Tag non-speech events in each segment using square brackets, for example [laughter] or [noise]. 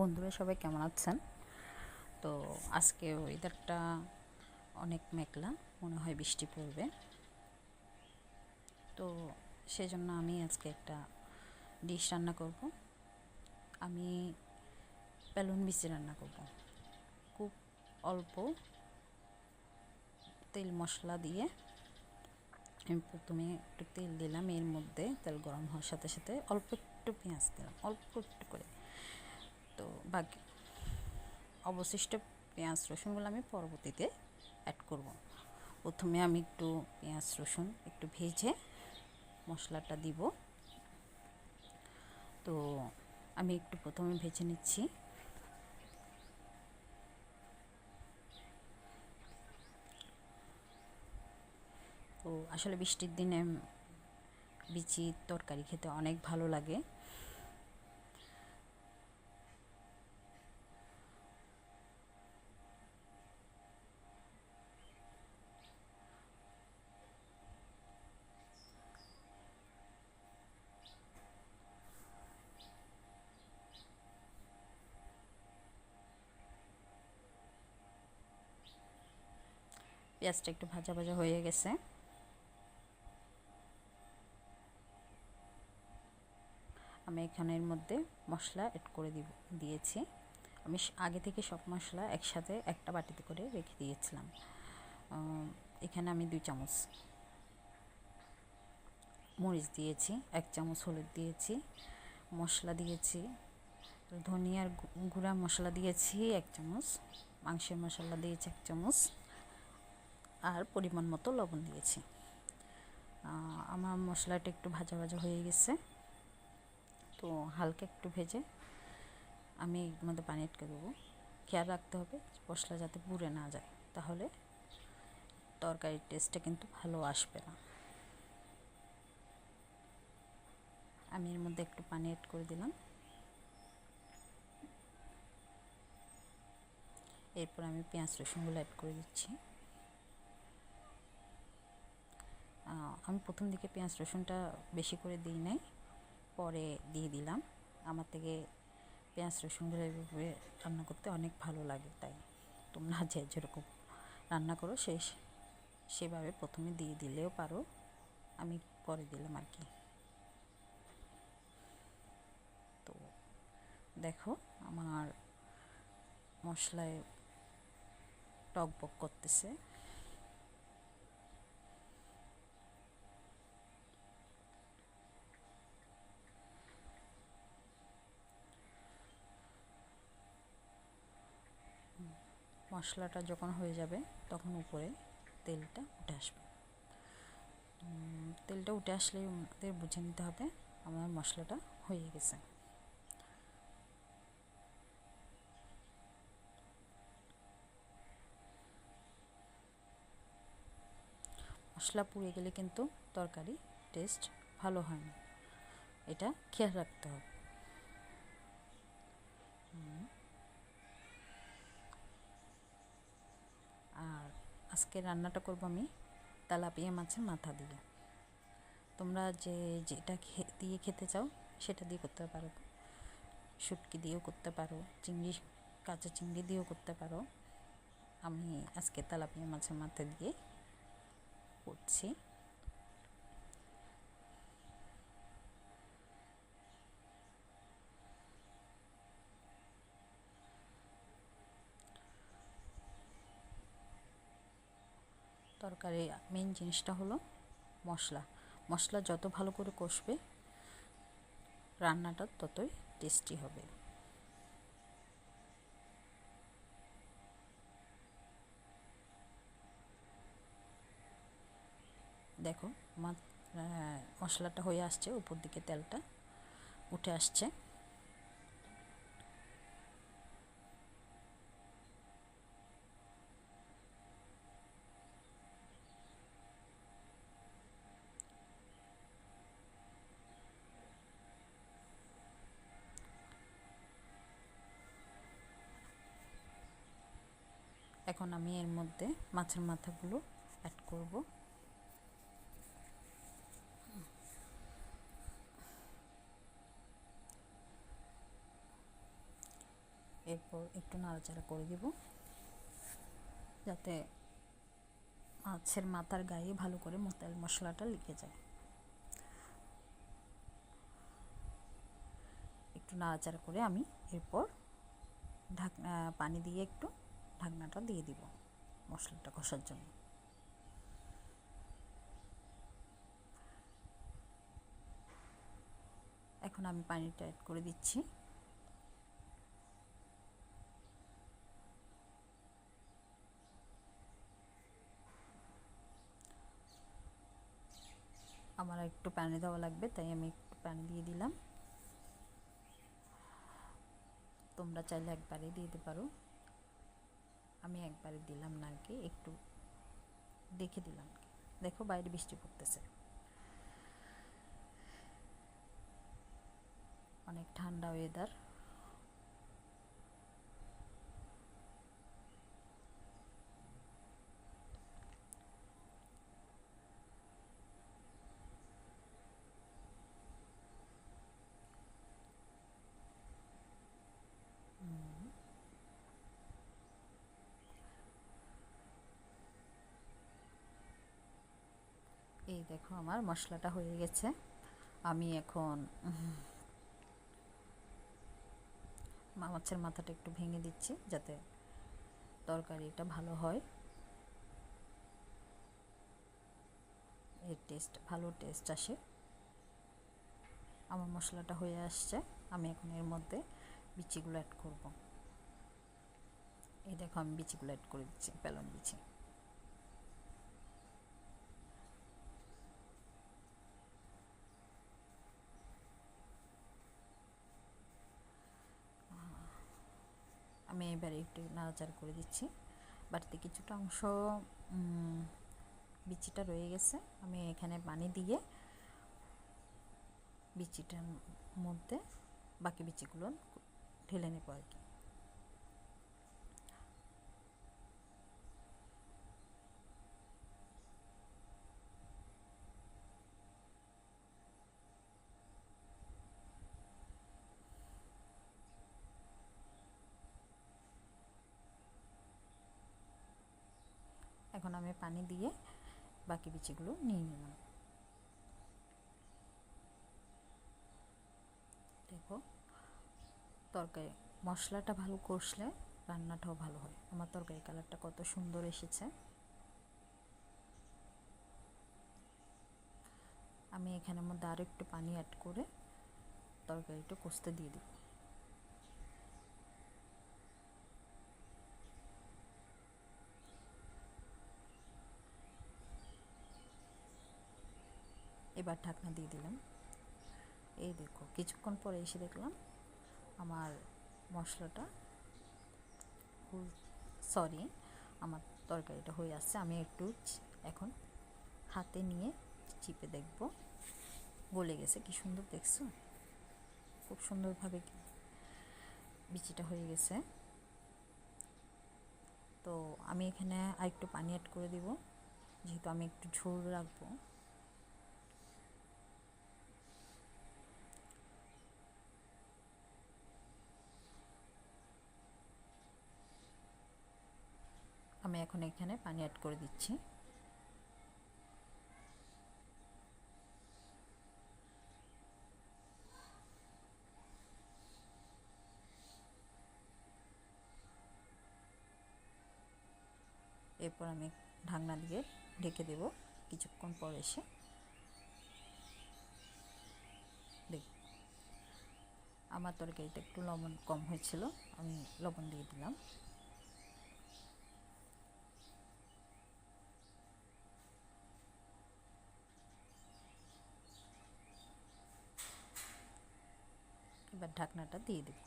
বন্ধুরা সবাই কেমন আছেন? তো আজকে ওয়েদারটা অনেক মেঘলা, মনে হয় বৃষ্টি পড়বে। তো সেজন্য আমি আজকে একটা ডিশ রান্না করব। আমি বেলুন বিচি রান্না করব। খুব অল্প তেল মশলা দিয়ে আমি প্রথমে একটু তেল দিলাম, এর মধ্যে তেল গরম হওয়ার সাথে সাথে অল্প একটু পেঁয়াজ দিলাম, অল্প একটু করে। তো বাকি অবশিষ্ট পেঁয়াজ, রসুনগুলো আমি পরবর্তীতে অ্যাড করব। প্রথমে আমি একটু পেঁয়াজ, রসুন একটু ভেজে মশলাটা দিব। তো আমি একটু প্রথমে ভেজে নিচ্ছি। তো আসলে বৃষ্টির দিনে বিচি তরকারি খেতে অনেক ভালো লাগে। পেঁয়াজটা একটু ভাজা ভাজা হয়ে গেছে। আমি এখানের মধ্যে মশলা অ্যাড করে দিব, দিয়েছি। আমি আগে থেকে সব মশলা একসাথে একটা বাটিতে করে রেখে দিয়েছিলাম। এখানে আমি দুই চামচ মরিচ দিয়েছি, এক চামচ হলুদ দিয়েছি, মশলা দিয়েছি, ধনিয়ার গুঁড়া মশলা দিয়েছি, এক চামচ মাংসের মশলা দিয়েছি, এক চামচ আর পরিমাণ মতো লবণ দিয়েছি। আমার মশলাটা একটু ভাজা ভাজা হয়ে গেছে। তো হালকা একটু ভেজে আমি এর মধ্যে পানি আটকে দেবো। খেয়াল রাখতে হবে মশলা যাতে পুড়ে না যায়, তাহলে তরকারির টেস্টটা কিন্তু ভালো আসবে না। আমি এর মধ্যে একটু পানি অ্যাড করে দিলাম। এরপর আমি পেঁয়াজ রসুনগুলো অ্যাড করে দিচ্ছি। আমি প্রথম দিকে পেঁয়াজ রসুনটা বেশি করে দিই নাই, পরে দিয়ে দিলাম। আমার থেকে পেঁয়াজ রসুনগুলো এভাবে রান্না করতে অনেক ভালো লাগে, তাই তোমরা [laughs] যে যেরকম রান্না করো সে সেভাবে প্রথমে দিয়ে দিলেও পারো, আমি পরে দিলাম আর কি। তো দেখো আমার মশলায় টক বক করতেছে। মশলাটা যখন হয়ে যাবে, তখন উপরে তেলটা উঠে আসবে। তেলটা উঠে আসলে আমাদের বুঝে নিতে হবে আমার মশলাটা হয়ে গেছে। মশলা পুড়ে গেলে কিন্তু তরকারি টেস্ট ভালো হয় না। এটা খেয়াল রাখতে হবে। আজকে রান্নাটা করব আমি তেলাপিয়া মাছের মাথা দিয়ে। তোমরা যে যেটা দিয়ে খেতে চাও সেটা দিয়ে করতে পারো। শুটকি দিয়েও করতে পারো, চিংড়ি, কাঁচা চিংড়ি দিয়েও করতে পারো। আমি আজকে তেলাপিয়া মাছের মাথা দিয়ে করছি। তরকারি মেন জিনিসটা হলো মশলা। মশলা যত ভালো করে কষবে, রান্নাটা ততই টেস্টি হবে। দেখো মশলাটা হয়ে আসছে, উপর দিকে তেলটা উঠে আসছে। এখন আমি এর মধ্যে মাছের মাথাগুলো অ্যাড করব। এরপর একটু নাড়াচাড়া করে দিব, যাতে মাছের মাথার গায়ে ভালো করে তেল মশলাটা লিখে যায়। একটু নাড়াচাড়া করে আমি এরপর ঢাকনা পানি দিয়ে একটু ঢাকনাটা দিয়ে দিব মশলাটা কষার জন্য। এখন আমি পানিটা অ্যাড করে দিচ্ছি। আমার একটু পানি দেওয়া লাগবে, তাই আমি একটু পানি দিয়ে দিলাম। তোমরা চাইলে একবারে দিয়ে দিতে পারো। আমি একবারে দিলাম না আর কি একটু দেখে দিলাম। দেখো বাইরে বৃষ্টি পড়তেছে। অনেক ঠান্ডা ওয়েদার দেখো আমার মশলাটা হয়ে গেছে। আমি এখন মাছের মাথাটা একটু ভেঙে দিচ্ছি যাতে তরকারিটা ভালো হয়। এর টেস্ট ভালো টেস্ট আসে। আমার মশলাটা হয়ে আসছে। আমি এখন এর মধ্যে বিচিগুলো অ্যাড করব। এই দেখো আমি বিচিগুলো অ্যাড করে দিচ্ছি পেলন বিচি। আমি এবারে একটু নাড়াচাড়া করে দিচ্ছি। বাড়িতে কিছুটা অংশ বিচিটা রয়ে গেছে। আমি এখানে পানি দিয়ে বিচিটার মধ্যে বাকি বিচিগুলো ঢেলে নেব আর কি। এখন আমি পানি দিয়ে বাকি বিচিগুলো নিয়ে নিলাম দেখো, তরকারি, মশলাটা ভালো কষলে রান্নাটাও ভালো হয়। আমার তরকারি কালারটা কত সুন্দর এসেছে। আমি এখানের মধ্যে আরও একটু পানি অ্যাড করে তরকারিটা কষতে দিয়ে দিই এবার ঢাকনা দিয়ে দিলাম। এই দেখো, কিছুক্ষণ পরে এসে দেখলাম আমার মশলাটা সরি আমার তরকারিটা হয়ে আসছে। আমি একটু এখন হাতে নিয়ে চিপে দেখব। গলে গেছে, কি সুন্দর দেখছ? খুব সুন্দরভাবে বিচিটা হয়ে গেছে। তো আমি এখানে আরেকটু পানি অ্যাড করে দিব। যেহেতু আমি একটু ঝোল রাখব আমি এখন এখানে পানি অ্যাড করে দিচ্ছি। এরপর আমি ঢাকনা দিয়ে ঢেকে দেব কিছুক্ষণ পর এসে। দেখ, আমার তরকারিটা একটু লবণ কম হয়েছিল, আমি লবণ দিয়ে দিলাম। এবার ঢাকনাটা দিয়ে দেব।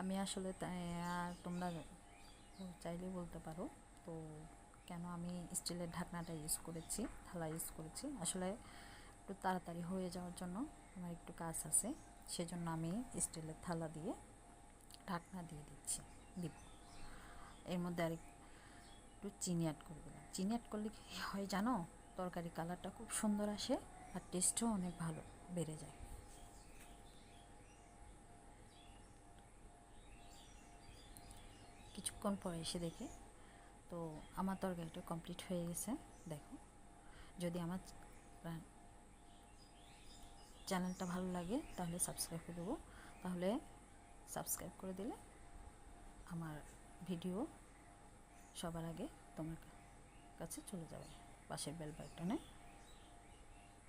আমি আসলে তোমরা চাইলে বলতে পারো, তো কেন আমি স্টিলের ঢাকনাটা ইউজ করেছি, থালা ইউজ করেছি? আসলে একটু তাড়াতাড়ি হয়ে যাওয়ার জন্য আমার একটু কাজ আছে, সেজন্য আমি স্টিলের থালা দিয়ে ঢাকনা দিয়ে দিচ্ছি। দিব। এর মধ্যে আরেক একটু চিনি অ্যাড করে দিলাম চিনি অ্যাড করলে কী হয় জানো? তরকারি কালারটা খুব সুন্দর আসে আর টেস্টও অনেক ভালো বেড়ে যায়। কিছুক্ষণ পরে এসে দেখে, তো আমার তরকারিটা কমপ্লিট হয়ে গেছে। দেখো, যদি আমার চ্যানেলটা ভালো লাগে তাহলে সাবস্ক্রাইব করে দেবো। তাহলে সাবস্ক্রাইব করে দিলে আমার ভিডিও সবার আগে তোমার কাছে চলে যাবে পাশের বেল বাটনে